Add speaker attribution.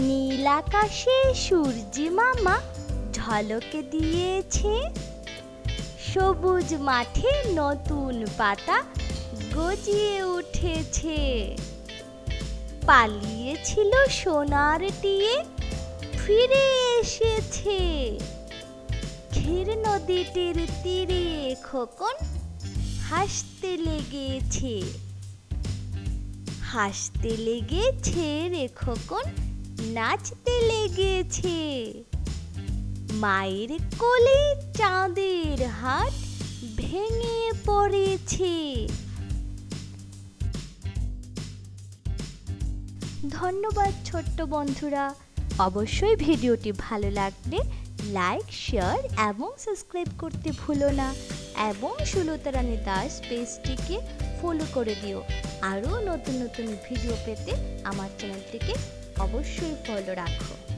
Speaker 1: নীল আকাশে সূর্যি মামা ঝলকে দিয়েছে। সবুজ মাঠে নতুন পাতা গজিয়ে উঠেছে। পালিয়েছিল সোনার টিয়ে, ফিরে এসেছে। ক্ষীর নদীটির তীরে খোকন হাসতে লেগেছে। হাসতে লেগেছে রে খোকন নাচতে লেগেছে। মায়ের কোলে চাঁদের হাট ভেঙে পড়েছে। ধন্যবাদ ছোট্ট বন্ধুরা। অবশ্যই ভিডিওটি ভালো লাগলে লাইক, শেয়ার এবং সাবস্ক্রাইব করতে ভুলো না। এবং সুলতারানী দাস পেজটিকে ফলো করে দিও। আরও নতুন নতুন ভিডিও পেতে আমার চ্যানেলটিকে অবশ্যই ফলো রাখো।